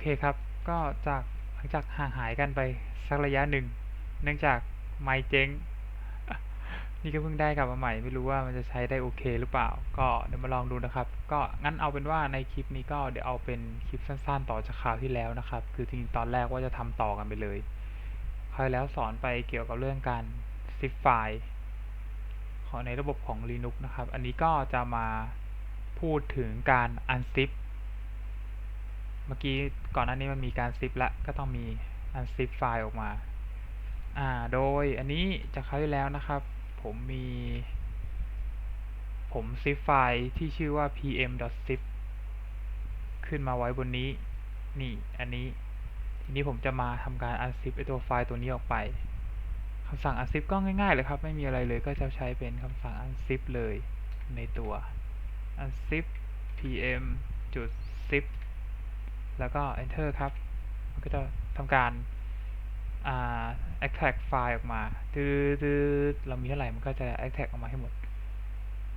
เคครับ ก็จากหลังจากห่างหายกันไปสักระยะหนึ่ง เนื่องจากไมค์เจ๊ง นี่ก็เพิ่งได้กลับมาใหม่ ไม่รู้ว่ามันจะใช้ได้โอเคหรือเปล่า ก็เดี๋ยวมาลองดูนะครับ ก็งั้นเอาเป็นว่าในคลิปนี้ก็เดี๋ยวเอาเป็นคลิปสั้นๆ ต่อจากคราวที่แล้วนะครับ คือจริงตอนแรกว่าจะทำต่อกันไปเลยคราวแล้วสอนไปเกี่ยวกับเรื่องการ zip ไฟล์ของในระบบของ Linux นะครับ อันนี้ก็จะมาพูดถึงการ unzip เมื่อกี้ก่อนหน้านี้มันมีการ zip แล้วก็ต้องมี unzip ไฟล์ออกมา อ่า โดยอันนี้จากคราวที่แล้วนะครับ ผมมี ผม zip ไฟล์ที่ชื่อว่า pm.zip ขึ้นมาไว้บนนี้ นี่ อันนี้ ทีนี้ผมจะมาทำการ unzip ไอตัวไฟล์ตัวนี้ออกไปคำสั่ง unzip ก็ง่ายๆเลยครับ ไม่มีอะไรเลยก็จะใช้เป็นคำสั่ง unzip เลยในตัว unzip pm จุด zip แล้วก็ enter ครับ มันก็จะทำการ extract ไฟล์ออกมาตืดๆเรามีเท่าไหร่มันก็จะ extract ออกมาให้หมด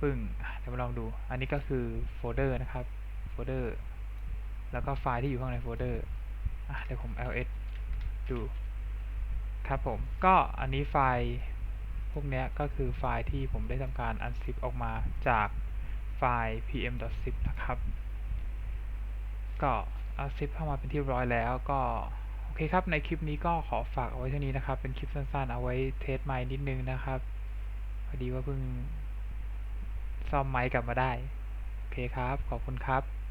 ปึ้งเดี๋ยวมาลองดู อันนี้ก็คือโฟลเดอร์นะครับ โฟลเดอร์ แล้วก็ไฟล์ที่อยู่ข้างในโฟลเดอร์เดี๋ยวผม ls ดู ครับผม ก็อันนี้ไฟล์พวกเนี้ยก็คือไฟล์ที่ผมได้ทำการ unzip ออกมาจากไฟล์ pm.zip นะครับ ก็ เอาซิฟเข้ามาเป็นที่ร้อยแล้วก็ โอเคครับ ในคลิปนี้ก็ขอฝากเอาไว้เท่านี้นะครับ เป็นคลิปสั้นๆ เอาไว้เทสไมค์นิดนึงนะครับ พอดีว่าเพิ่งซ่อมไมค์กลับมาได้ โอเคครับ ขอบคุณครับ